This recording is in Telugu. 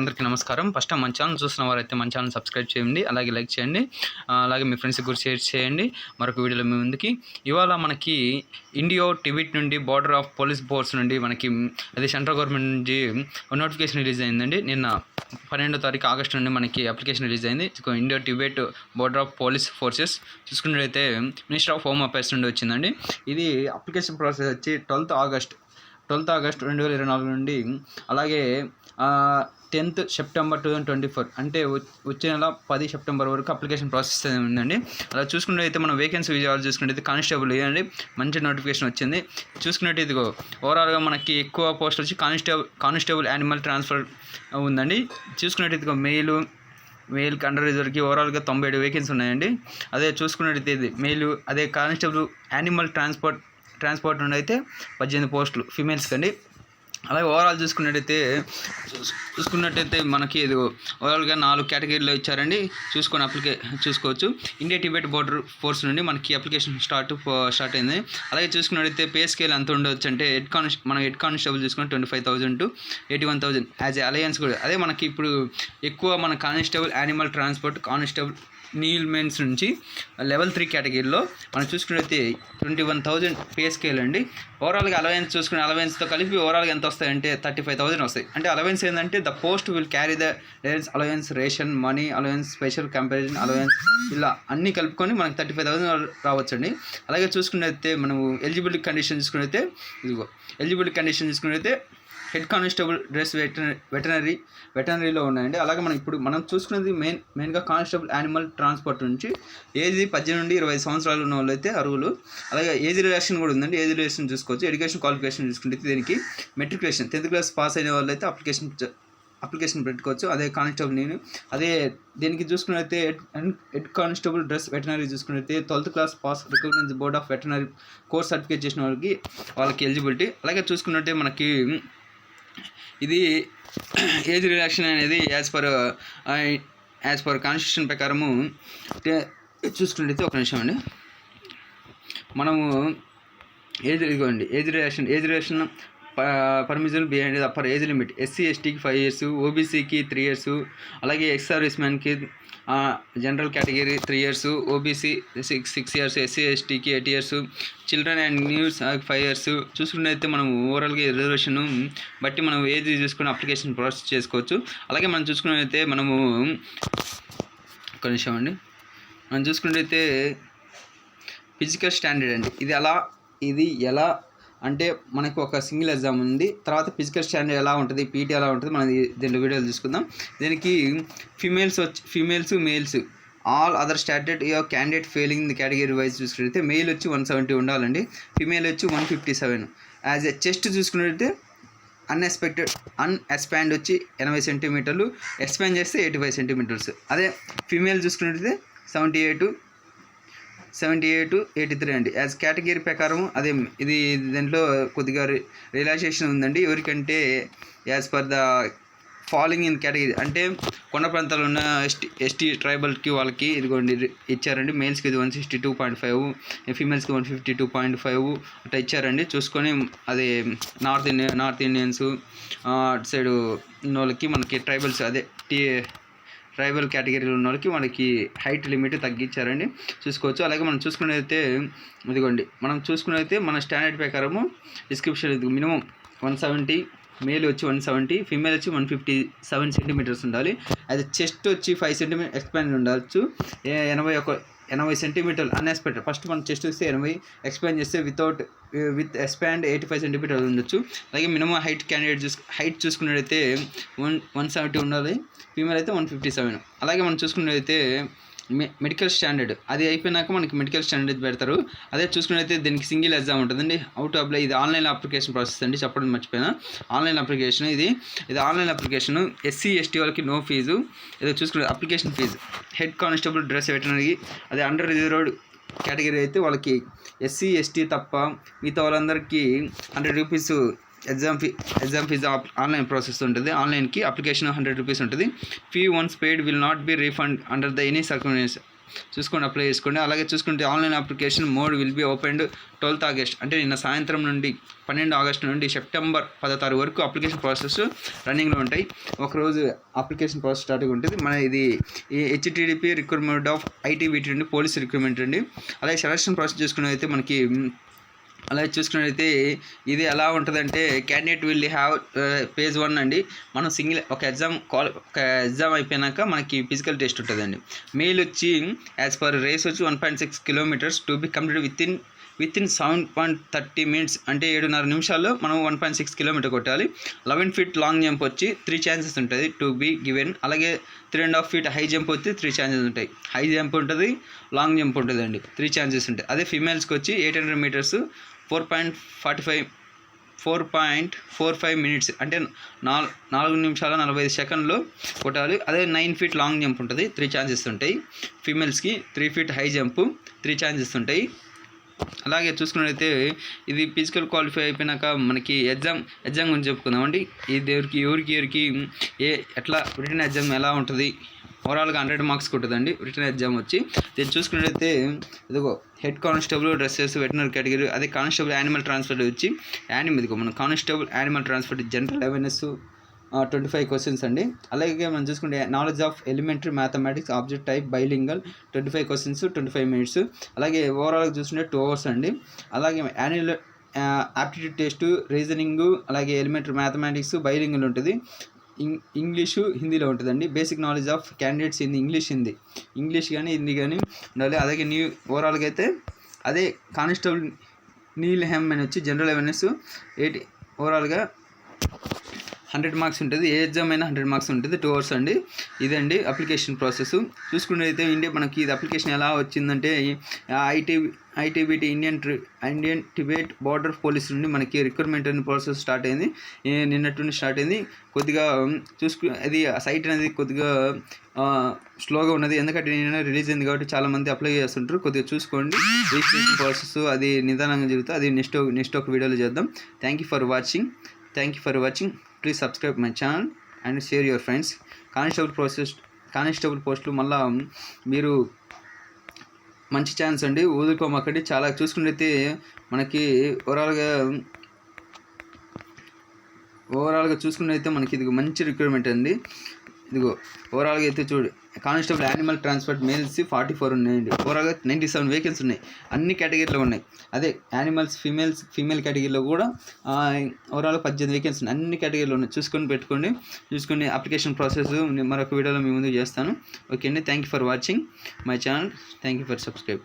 అందరికీ నమస్కారం. ఫస్ట్ మన ఛానల్ చూసిన వారైతే మన ఛానల్ సబ్స్క్రైబ్ చేయండి అలాగే లైక్ చేయండి అలాగే మీ ఫ్రెండ్స్కి కూడా షేర్ చేయండి. మరొక వీడియోలో మీ ముందుకి. ఇవాళ మనకి ఇండియో టిబెట్ నుండి బార్డర్ ఆఫ్ పోలీస్ ఫోర్స్ నుండి మనకి అది సెంట్రల్ గవర్నమెంట్ నుంచి నోటిఫికేషన్ రిలీజ్ అయిందండి. నిన్న పన్నెండో తారీఖు ఆగస్టు నుండి మనకి అప్లికేషన్ రిలీజ్ అయింది. Indo Tibet border of police forces చూసుకున్నట్లయితే మినిస్టర్ ఆఫ్ హోమ్ అఫైర్స్ నుండి వచ్చిందండి. ఇది అప్లికేషన్ ప్రాసెస్ వచ్చి ట్వెల్త్ ఆగస్ట్ ట్వెల్త్ ఆగస్ట్ రెండు వేల ఇరవై నాలుగు నుండి అలాగే tenth September two thousand twenty four అంటే వచ్చే నెల పది సెప్టెంబర్ వరకు అప్లికేషన్ ప్రాసెస్ ఉందండి. అలా చూసుకున్నట్టయితే మనం వేకెన్సీ విజయాలు చూసుకుంటే కానిస్టేబుల్ ఇవ్వండి మంచి నోటిఫికేషన్ వచ్చింది. చూసుకున్నట్టు ఇదిగో ఓవరాల్గా మనకి ఎక్కువ పోస్ట్ వచ్చి కానిస్టేబుల్ కానిస్టేబుల్ యానిమల్ ట్రాన్స్ఫర్ ఉందండి. చూసుకున్నట్టు ఇదిగో మెయిల్ మెయిల్కి అండర్ రిజర్వ్కి ఓవరాల్గా తొంభై ఏడు వేకెన్సీ ఉన్నాయండి. అదే చూసుకున్నట్టయితే ఇది మెయిల్ అదే కానిస్టేబుల్ యానిమల్ ట్రాన్స్పోర్ట్ ట్రాన్స్పోర్ట్ నుండి అయితే పద్దెనిమిది పోస్టులు ఫీమేల్స్కి అండి అలాగే ఓవరాల్ చూసుకున్నట్టయితే చూసుకున్నట్టయితే మనకి ఇది ఓవరాల్గా నాలుగు కేటగిరీలో ఇచ్చారండి. చూసుకొని అప్లికే చూసుకోవచ్చు. ఇండియా టిబెట్ బోర్డర్ ఫోర్స్ నుండి మనకి అప్లికేషన్ స్టార్ట్ స్టార్ట్ అయింది. అలాగే చూసుకున్నట్టయితే పే స్కేల్ ఎంత ఉండొచ్చు అంటే హెడ్ కాన్ మనం హెడ్ కానిస్టేబుల్ చూసుకుని twenty five thousand to eighty one thousand as a allowance కూడా. అదే మనకి ఇప్పుడు ఎక్కువ మన కానిస్టేబుల్ యానిమల్ ట్రాన్స్పోర్ట్ కానిస్టేబుల్ నీల్ మెన్స్ నుంచి లెవెల్ త్రీ కేటగిరీలో మనం చూసుకున్నట్లయితే twenty one thousand pay scale అండి. ఓవరాల్గా అలవెన్స్ చూసుకుని అలవెన్స్తో కలిపి ఓవరాల్గా ఎంత వస్తాయంటే థర్టీ ఫైవ్ థౌసండ్ వస్తాయి. అంటే అలవెన్స్ ఏంటంటే the post will carry the allowance ration money allowance special comparison allowance ఇలా అన్నీ కలుపుకొని మనకి థర్టీ ఫైవ్ థౌసండ్ రావచ్చండి. అలాగే చూసుకున్నట్లయితే మనం ఎలిజిబిలిటీ కండిషన్ చూసుకున్నట్లయితే ఇదిగో ఎలిజిబిలిటీ కండిషన్ చూసుకున్నట్లయితే head constable dress veterinary veterinary వెటనరీలో ఉన్నాయండి. అలాగే మనం ఇప్పుడు మనం చూసుకున్నది మెయిన్ మెయిన్గా కానిస్టేబుల్ యానిమల్ ట్రాన్స్పోర్ట్ నుంచి ఏజ్ పద్దెనిమిది నుండి ఇరవై సంవత్సరాలు ఉన్న వాళ్ళు అయితే అర్హులు. అలాగే ఏజ్ రిలేషన్ కూడా ఉందండి. ఏజ్ రిలేషన్ చూసుకోవచ్చు. ఎడ్యుకేషన్ క్వాలిఫికేషన్ చూసుకుంటే దీనికి మెట్రికులేషన్ టెన్త్ క్లాస్ పాస్ అయిన వాళ్ళు అయితే అప్లికేషన్ అప్లికేషన్ పెట్టుకోవచ్చు. అదే కానిస్టేబుల్ నేను అదే దీనికి చూసుకున్నట్లయితే హెడ్ కానిస్టేబుల్ డ్రెస్ వెటనరీ చూసుకున్నట్లయితే twelfth class pass recognise board of veterinary course certificate చేసిన వాళ్ళకి వాళ్ళకి ఎలిజిబిలిటీ. అలాగే చూసుకున్నట్టే మనకి ఇది ఏజ్ రిలాక్షన్ అనేది as per as per constitution ప్రకారము టే- చూసుకున్నట్టయితే ఒక నిమిషం అండి. మనము ఏజ్ ఇదిగోండి age relation age relation permission behind upper age limit SC ఎస్టీకి ఫైవ్ ఇయర్స్ ఓబీసీకి త్రీ ఇయర్స్ అలాగే ex service మ్యాన్కి general category three years OBC six six years SC ఎస్టీకి eight years children and news five years చూసుకున్నైతే మనం ఓవరాల్గా రిజర్వేషన్ బట్టి మనం ఏది చూసుకుని అప్లికేషన్ ప్రాసెస్ చేసుకోవచ్చు. అలాగే మనం చూసుకున్నైతే మనము ఒక నిమిషం అండి. మనం చూసుకున్నట్టయితే ఫిజికల్ స్టాండర్డ్ అండి. ఇది ఎలా ఇది ఎలా అంటే మనకు ఒక సింగిల్ ఎగ్జామ్ ఉంది. తర్వాత ఫిజికల్ స్టాండర్డ్ ఎలా ఉంటుంది? పీటీ ఎలా ఉంటుంది? మనం దీంట్లో వీడియోలు చూసుకుందాం దీనికి ఫీమేల్స్ వచ్చి females males. All other standard your candidate failing the category wise చూసుకుంటే మెయిల్ వచ్చి వన్ సెవెంటీ ఉండాలండి. ఫీమేల్ వచ్చి one fifty seven. As a chest చూసుకున్నట్టయితే అన్ఎక్స్పెక్టెడ్ అన్ఎక్స్పాండ్ వచ్చి ఎనభై సెంటీమీటర్లు. ఎక్స్పాండ్ చేస్తే ఎయిటీ ఫైవ్ సెంటీమీటర్స్. అదే ఫీమేల్ చూసుకున్నట్టయితే seventy eight seventy eight eighty three అండి. యాజ్ కేటగిరీ ప్రకారం అదే ఇది దీంట్లో కొద్దిగా రిలాక్సేషన్ ఉందండి. ఎవరికంటే as per the following in category అంటే కొండ ప్రాంతాల్లో ఉన్న ఎస్టీ ఎస్టీ ట్రైబల్కి వాళ్ళకి ఇదిగోండి ఇచ్చారండి. మేల్స్కి ఇది one sixty two point five ఫీమేల్స్కి one fifty two point five అట్లా ఇచ్చారండి. చూసుకొని అదే నార్త్ ఇండియన్ నార్త్ ఇండియన్స్ అటు సైడ్ వాళ్ళకి మనకి ట్రైబల్స్ అదే టీ ట్రైబల్ కేటగిరీలో ఉన్న వాళ్ళకి మనకి హైట్ లిమిట్ తగ్గించారండి. చూసుకోవచ్చు. అలాగే మనం చూసుకున్నదైతే ఇదిగోండి. మనం చూసుకున్నదైతే మన స్టాండర్డ్ ప్రకారము డిస్క్రిప్షన్ ఇది మినిమం వన్ సెవెంటీ మేల్ వచ్చి వన్ సెవెంటీ ఫీమేల్ వచ్చి వన్ ఫిఫ్టీ సెవెన్ సెంటీమీటర్స్ ఉండాలి. అది చెస్ట్ వచ్చి ఫైవ్ సెంటీమీటర్ ఎక్స్పాండ్ ఉండవచ్చు ఏ- ఎనభై ఒక ఎనభై సెంటీమీటర్లు అన్ఎక్స్పెక్టెడ్. ఫస్ట్ మనం చెస్ట్ చూస్తే ఎనభై ఎక్స్పాండ్ చేస్తే without with expand eighty five centimetre ఉండొచ్చు. అలాగే మినిమం హైట్ క్యాండిడేట్ చూసు హైట్ చూసుకున్నట్టయితే వన్ వన్ సెవెంటీ ఉండాలి. ఫీమేల్ అయితే వన్ ఫిఫ్టీ సెవెన్. అలాగే మనం చూసుకున్నట్టయితే మెడికల్ స్టాండర్డ్ అది అయిపోయినాక మనకి మెడికల్ స్టాండర్డ్ పెడతారు. అదే చూసుకున్నట్టయితే దీనికి సింగిల్ ఎగ్జామ్ ఉంటుందండి. అవుట్ అప్లై ఇది ఆన్లైన్ అప్లికేషన్ ప్రాసెస్ అండి. చెప్పడం మర్చిపోయినా. ఆన్లైన్ అప్లికేషన్ ఇది. ఇది ఆన్లైన్ అప్లికేషన్ ఎస్సీ ఎస్టీ వాళ్ళకి నో ఫీజు ఏదో చూసుకునే application fee head constable dress veterinary అదే అండర్ రిజర్వ్డ్ కేటగిరీ అయితే వాళ్ళకి ఎస్సీ ఎస్టీ తప్ప మిగతా వాళ్ళందరికీ hundred rupees exam fee exam fee online process ఉంటుంది. ఆన్లైన్కి అప్లికేషన్ హండ్రెడ్ రూపీస్ ఉంటుంది. Fee once paid will not be refund under the any circumstances చూసుకోండి అప్లై చేసుకోండి. అలాగే చూసుకుంటే online application mode will be opened twelfth August అంటే నిన్న సాయంత్రం నుండి పన్నెండు ఆగస్టు నుండి సెప్టెంబర్ పదో తారీఖు వరకు అప్లికేషన్ ప్రాసెస్ రన్నింగ్లో ఉంటాయి. ఒకరోజు అప్లికేషన్ ప్రాసెస్ స్టార్ట్గా ఉంటుంది. మన ఇది ఈ హెచ్టిడిపి రిక్రూట్మెంట్ ఆఫ్ ఐటీ వీటి నుండి పోలీస్ రిక్రూట్మెంట్ అండి. అలాగే సెలక్షన్ ప్రాసెస్ చూసుకున్నదైతే మనకి అలాగే చూసుకున్నట్లయితే ఇది ఎలా ఉంటుందంటే candidate will have page one అండి. మనం సింగిల్ ఒక ఎగ్జామ్ కాల్ ఒక ఎగ్జామ్ అయిపోయినాక మనకి ఫిజికల్ టెస్ట్ ఉంటుందండి. మెయిల్ వచ్చి యాజ్ పర్ రేస్ వచ్చి one point six kilometres to be complete within within seven point thirty minutes అంటే ఏడున్నర నిమిషాల్లో మనం వన్ పాయింట్ సిక్స్ కిలోమీటర్ కొట్టాలి. లెవెన్ ఫీట్ లాంగ్ జంప్ వచ్చి త్రీ ఛాన్సెస్ ఉంటుంది టు బీ గివెన్ అలాగే three and half feet high jump వచ్చి త్రీ ఛాన్సెస్ ఉంటాయి. హై జంప్ ఉంటుంది లాంగ్ జంప్ ఉంటుందండి. త్రీ ఛాన్సెస్ ఉంటాయి. అదే ఫీమేల్స్కి వచ్చి eight hundred metres four point forty five four point four five minutes అంటే నాలుగు నాలుగు నిమిషాల నలభై ఐదు సెకండ్లు కొట్టాలి. అదే నైన్ ఫీట్ లాంగ్ జంప్ ఉంటుంది. త్రీ ఛాన్సెస్ ఉంటాయి. ఫీమేల్స్కి three feet high jump three chances ఉంటాయి. అలాగే చూసుకున్నట్లయితే ఇది ఫిజికల్ క్వాలిఫై అయిపోయినాక మనకి ఎగ్జామ్ ఎగ్జామ్ గురించి చెప్పుకుందామండి. ఇది ఎవరికి ఎవరికి ఎవరికి ఏ ఎట్లా రిటర్న్ ఎగ్జామ్ ఎలా ఉంటుంది? ఓవరాల్గా హండ్రెడ్ మార్క్స్ ఉంటుందండి రిటర్న్ ఎగ్జామ్ వచ్చి. దీన్ని చూసుకున్నట్లయితే ఇదిగో head constable dresses veterinary category అదే కానిస్టేబుల్ యానిమల్ ట్రాన్స్పోర్ట్ వచ్చి యానిమల్ ఇదిగో మనం constable animal transport general awareness twenty five questions అండి. అలాగే మనం చూసుకుంటే knowledge of elementary mathematics object type bilingual twenty five questions twenty five minutes. అలాగే ఓవరాల్గా చూసుకుంటే టూ అవర్స్ అండి. అలాగే యాన్యువల్ యాప్టిట్యూడ్ టెస్ట్ రీజనింగ్ అలాగే ఎలిమెంటరీ మ్యాథమెటిక్స్ బైలింగల్ ఉంటుంది. ఇంగ్లీషు హిందీలో ఉంటుందండి. Basic knowledge of candidates Hindi English Hindi. English కానీ హిందీ కానీ ఉండాలి. అలాగే న్యూ ఓవరాల్గా అయితే అదే కానిస్టేబుల్ నీల్ హెమ్ అని వచ్చి జనరల్ అవేర్నెస్ ఎయిటీ ఓవరాల్గా హండ్రెడ్ మార్క్స్ ఉంటుంది ఏ ఎగ్జామ్ అయినా హండ్రెడ్ మార్క్స్ ఉంటుంది టూ అవర్స్ అండి. ఇదండి అప్లికేషన్ ప్రాసెస్ చూసుకున్నట్టయితే ఇండియా మనకి ఇది అప్లికేషన్ ఎలా వచ్చిందంటే ఐటీ ఐటీబీటీ ఇండియన్ ట్రి ఇండియన్ టిబేట్ బార్డర్ పోలీస్ నుండి మనకి రిక్రూట్మెంట్ అనే ప్రాసెస్ స్టార్ట్ అయింది. నిన్నటి నుండి స్టార్ట్ అయింది. కొద్దిగా చూసుకు అది సైట్ అనేది కొద్దిగా స్లోగా ఉన్నది. ఎందుకంటే నిన్న రిలీజ్ అయింది కాబట్టి చాలామంది అప్లై చేస్తుంటారు. కొద్దిగా చూసుకోండి. రిజిస్ట్రేషన్ ప్రాసెస్ అది నిదానంగా జరుగుతుంది. అది నెక్స్ట్ నెక్స్ట్ ఒక వీడియోలో చేద్దాం. Thank you for watching thank you for watching please subscribe my channel and share your friends constable process constable పోస్టులు మళ్ళా మీరు మంచి ఛాన్స్ అండి. వదులుకోమాకండి చాలా చూసుకున్నైతే మనకి ఓవరాల్గా ఓవరాల్గా చూసుకున్నైతే మనకి ఇది మంచి రిక్రూట్మెంట్ అండి. ఇదిగో ఓవరాల్గా అయితే చూడు. Constable animal transport males forty four ఉన్నాయండి ఓవరాల్గా నైంటీ సెవెన్ వేకెన్సీ ఉన్నాయి. అన్ని కేటగిరీలో ఉన్నాయి. అదే యానిమల్స్ ఫీమేల్స్ ఫీమేల్ కేటగిరీలో కూడా ఓవరాల్ పద్దెనిమిది వేకెన్సీ ఉన్నాయి. అన్ని కేటగిరీలో ఉన్నాయి. చూసుకొని పెట్టుకోండి. చూసుకొని అప్లికేషన్ ప్రాసెస్ మరొక వీడియోలో మీ ముందు చేస్తాను. ఓకే అండి. Thank you for watching my channel. Thank you for subscribe.